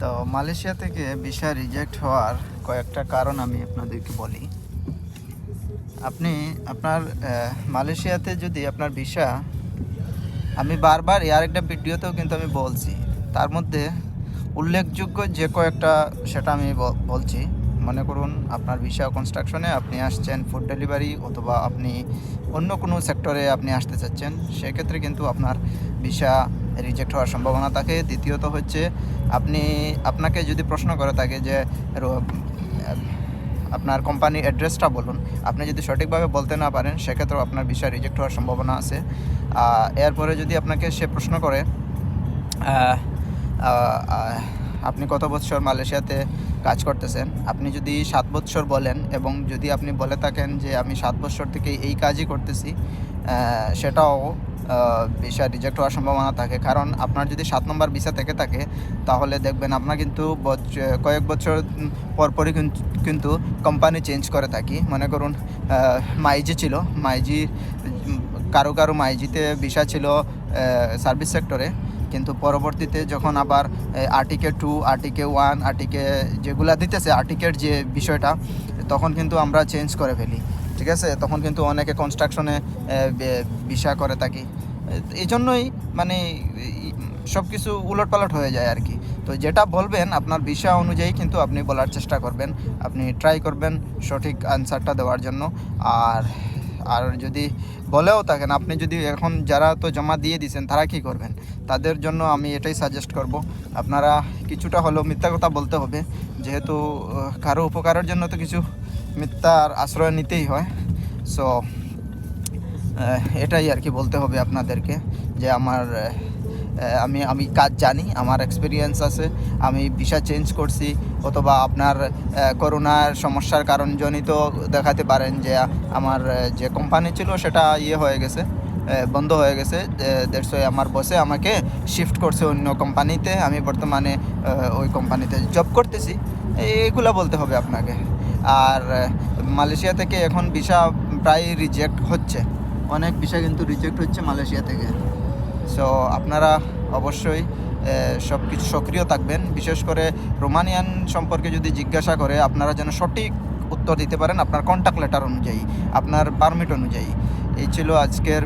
তো মালয়েশিয়া থেকে visa reject হওয়ার কয়েকটা কারণ আমি আপনাদেরকে বলি। আপনি আপনার মালয়েশিয়াতে যদি আপনার ভিসা, আমি বারবার এর একটা ভিডিওতেও কিন্তু আমি বলছি, তার মধ্যে উল্লেখযোগ্য যে কয়েকটা সেটা আমি বলছি। মনে করুন, আপনার ভিসা কনস্ট্রাকশনে আপনি আসছেন ফুড ডেলিভারি অথবা আপনি অন্য কোনো সেক্টরে আপনি আসতে চাচ্ছেন, সেক্ষেত্রে কিন্তু আপনার ভিসা রিজেক্ট হওয়ার সম্ভাবনা থাকে। দ্বিতীয়ত হচ্ছে, আপনি, আপনাকে যদি প্রশ্ন করে থাকে যে আপনার কোম্পানির অ্যাড্রেসটা বলুন, আপনি যদি সঠিকভাবে বলতে না পারেন, সেক্ষেত্রেও আপনার ভিসা রিজেক্ট হওয়ার সম্ভাবনা আছে। এরপরে যদি আপনাকে সে প্রশ্ন করে আপনি কত বছর মালয়েশিয়াতে কাজ করতেছেন? আপনি যদি সাত বছর বলেন এবং যদি আপনি বলে থাকেন যে, আমি সাত বছর থেকে এই কাজই করতেছি সেটাও ভিসা রিজেক্ট হওয়ার সম্ভাবনা থাকে। কারণ আপনার যদি সাত নম্বর ভিসা থেকে থাকে, তাহলে দেখবেন আপনার কিন্তু কয়েক বছর পরপরই কিন্তু কোম্পানি চেঞ্জ করে থাকি। মনে করুন মাইজি ছিল। মাইজি, কারও কারও মাইজিতে ভিসা ছিল সার্ভিস সেক্টরে কিন্তু পরবর্তীতে যখন আবার আর্টিকে টু আর্টিকে ওয়ান আর্টিকে যেগুলা দিতেছে আর্টিকের যে বিষয়টা, তখন কিন্তু আমরা চেঞ্জ করে ফেলি। ঠিক আছে? তখন কিন্তু অনেকে কনস্ট্রাকশনে বিষা করে থাকি। এই জন্যই মানে সব কিছু উলট পালট হয়ে যায় আর কি। তো যেটা বলবেন, আপনার বিষয় অনুযায়ী কিন্তু আপনি বলার চেষ্টা করবেন। আপনি ট্রাই করবেন সঠিক আনসারটা দেওয়ার জন্য। আর আর যদি বলেও থাকেন, আপনি যদি এখন যারা তো জমা দিয়ে দিয়েছেন তারা কি করবেন? তাদের জন্য আমি এটাই সাজেস্ট করব। আপনারা কিছুটা হলেও মিথ্যা কথা বলতে হবে। যেহেতু কারও উপকারের জন্য তো কিছু মিথ্যার আশ্রয় নিতেই হয়। সো এটাই আর কি বলতে হবে আপনাদেরকে যে আমার আমি আমি কাজ জানি, আমার এক্সপিরিয়েন্স আছে, আমি ভিসা চেঞ্জ করছি, অথবা আপনার করোনার সমস্যার কারণ জনিত দেখাতে পারেন যে আমার যে কোম্পানি ছিল সেটা ইয়ে হয়ে গেছে বন্ধ হয়ে গেছে দেড়শো আমার বসে আমাকে শিফট করছে অন্য কোম্পানিতে আমি বর্তমানে ওই কোম্পানিতে জব করতেছি এইগুলো বলতে হবে আপনাকে। আর, মালয়েশিয়া থেকে এখন ভিসা প্রায় রিজেক্ট হচ্ছে, অনেক ভিসা কিন্তু রিজেক্ট হচ্ছে মালয়েশিয়া থেকে। সো আপনারা অবশ্যই সব কিছু সক্রিয় থাকবেন। বিশেষ করে রোমানিয়ান সম্পর্কে যদি জিজ্ঞাসা করে, আপনারা যেন সঠিক উত্তর দিতে পারেন আপনার কন্ট্যাক্ট লেটার অনুযায়ী, আপনার পারমিট অনুযায়ী। এই ছিল আজকের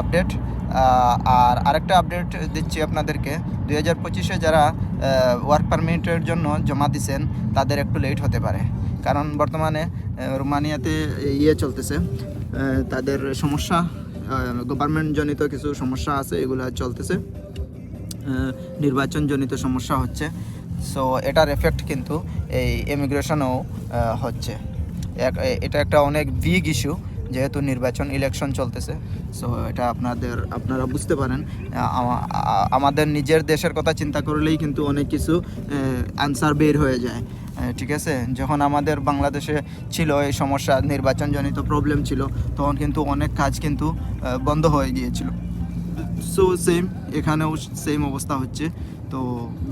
আপডেট আর আরেকটা আপডেট দিচ্ছি আপনাদেরকে। দুই হাজার পঁচিশে যারা ওয়ার্ক পারমিটের জন্য জমা দিছেন, তাদের একটু লেট হতে পারে। কারণ বর্তমানে রোমানিয়াতে ইয়ে চলতেছে তাদের সমস্যা গভর্নমেন্ট জনিত কিছু সমস্যা আছে, এগুলো চলতেছে। নির্বাচন জনিত সমস্যা হচ্ছে। সো এটার এফেক্ট কিন্তু এই ইমিগ্রেশনেও হচ্ছে। এটা একটা অনেক বিগ ইস্যু যেহেতু নির্বাচন ইলেকশন চলতেছে। সো এটা আপনাদের, আপনারা বুঝতে পারেন। আমাদের নিজের দেশের কথা চিন্তা করলেই কিন্তু অনেক কিছু অ্যান্সার বের হয়ে যায়। ঠিক আছে? যখন আমাদের বাংলাদেশে ছিল এই সমস্যা, নির্বাচনজনিত প্রবলেম ছিল, তখন কিন্তু অনেক কাজ কিন্তু বন্ধ হয়ে গিয়েছিল। সো সেম এখানেও সেম অবস্থা হচ্ছে। তো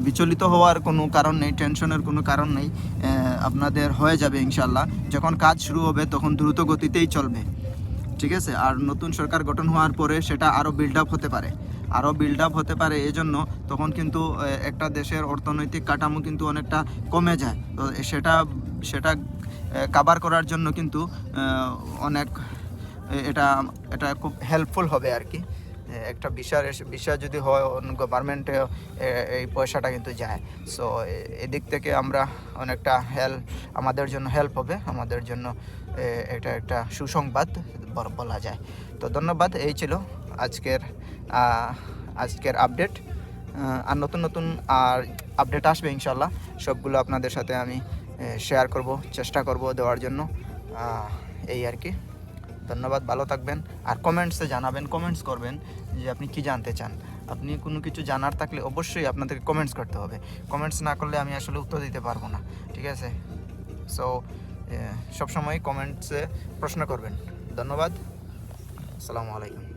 বিচলিত হওয়ার কোনো কারণ নেই টেনশনের কোনো কারণ নেই। আপনাদের হয়ে যাবে ইনশাল্লাহ যখন কাজ শুরু হবে, তখন দ্রুত গতিতেই চলবে। ঠিক আছে? আর নতুন সরকার গঠন হওয়ার পরে সেটা আরও বিল্ড আপ হতে পারে। আরও বিল্ড আপ হতে পারে, এজন্য তখন কিন্তু একটা দেশের অর্থনৈতিক কাঠামো কিন্তু অনেকটা কমে যায়। তো সেটা সেটা কাভার করার জন্য কিন্তু অনেক এটা এটা খুব হেল্পফুল হবে আর কি। একটা বিষয় বিষয় যদি হয় গভর্নমেন্টে এই পয়সাটা কিন্তু যায়। সো এদিক থেকে আমরা অনেকটা হেল্প আমাদের জন্য হেল্প হবে, আমাদের জন্য এটা একটা সুসংবাদ বলা যায়। তো ধন্যবাদ, এই ছিল আজকের আজকের আপডেট আর নতুন নতুন আর আপডেট আসবে ইনশাল্লাহ সবগুলো আপনাদের সাথে আমি শেয়ার করব, চেষ্টা করব দেওয়ার জন্য। এই আর কি। ধন্যবাদ, ভালো থাকবেন। আর কমেন্টসে জানাবেন কমেন্টস করবেন যে আপনি কি জানতে চান। আপনি কোনো কিছু জানার থাকলে অবশ্যই আপনাদেরকে কমেন্টস করতে হবে। কমেন্টস না করলে আমি আসলে উত্তর দিতে পারব না, ঠিক আছে? সো সবসময় কমেন্টসে প্রশ্ন করবেন। ধন্যবাদ। আসসালামু আলাইকুম।